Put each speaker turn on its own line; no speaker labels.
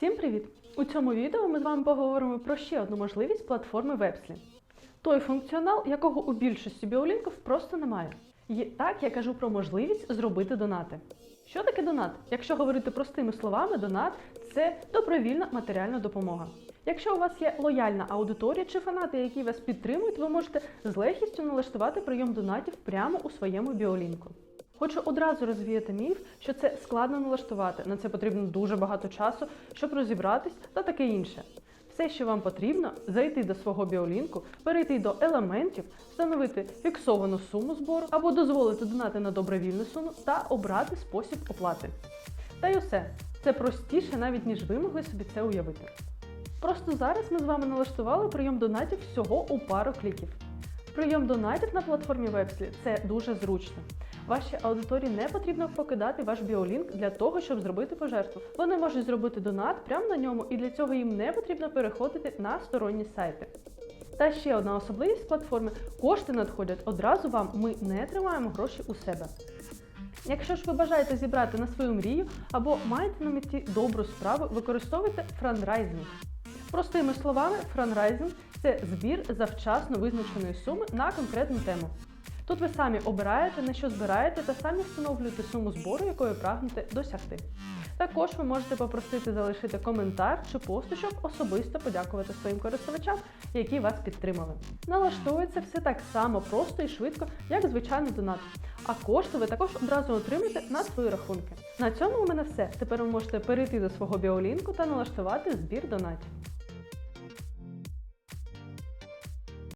Всім привіт! У цьому відео ми з вами поговоримо про ще одну можливість платформи Websly. Той функціонал, якого у більшості біолінків просто немає. І так я кажу про можливість зробити донати. Що таке донат? Якщо говорити простими словами, донат це добровільна матеріальна допомога. Якщо у вас є лояльна аудиторія чи фанати, які вас підтримують, ви можете з легкістю налаштувати прийом донатів прямо у своєму біолінку. Хочу одразу розвіяти міф, що це складно налаштувати. На це потрібно дуже багато часу, щоб розібратись та таке інше. Все, що вам потрібно, зайти до свого біолінку, перейти до елементів, встановити фіксовану суму збору або дозволити донати на добровільну суму та обрати спосіб оплати. Та й усе. Це простіше навіть ніж ви могли собі це уявити. Просто зараз ми з вами налаштували прийом донатів всього у пару кліків. Прийом донатів на платформі Websly – це дуже зручно. Вашій аудиторії не потрібно покидати ваш біолінк для того, щоб зробити пожертву. Вони можуть зробити донат прямо на ньому, і для цього їм не потрібно переходити на сторонні сайти. Та ще одна особливість платформи: кошти надходять одразу вам. Ми не тримаємо гроші у себе. Якщо ж ви бажаєте зібрати на свою мрію або маєте на меті добру справу, використовуйте франрайзинг. Простими словами, франрайзинг це збір завчасно визначеної суми на конкретну тему. Тут ви самі обираєте, на що збираєте, та самі встановлюєте суму збору, якої прагнете досягти. Також ви можете попросити залишити коментар чи пост, щоб особисто подякувати своїм користувачам, які вас підтримали. Налаштується все так само просто і швидко, як звичайний донат. А кошти ви також одразу отримаєте на свої рахунки. На цьому у мене все. Тепер ви можете перейти до свого біолінку та налаштувати збір донатів.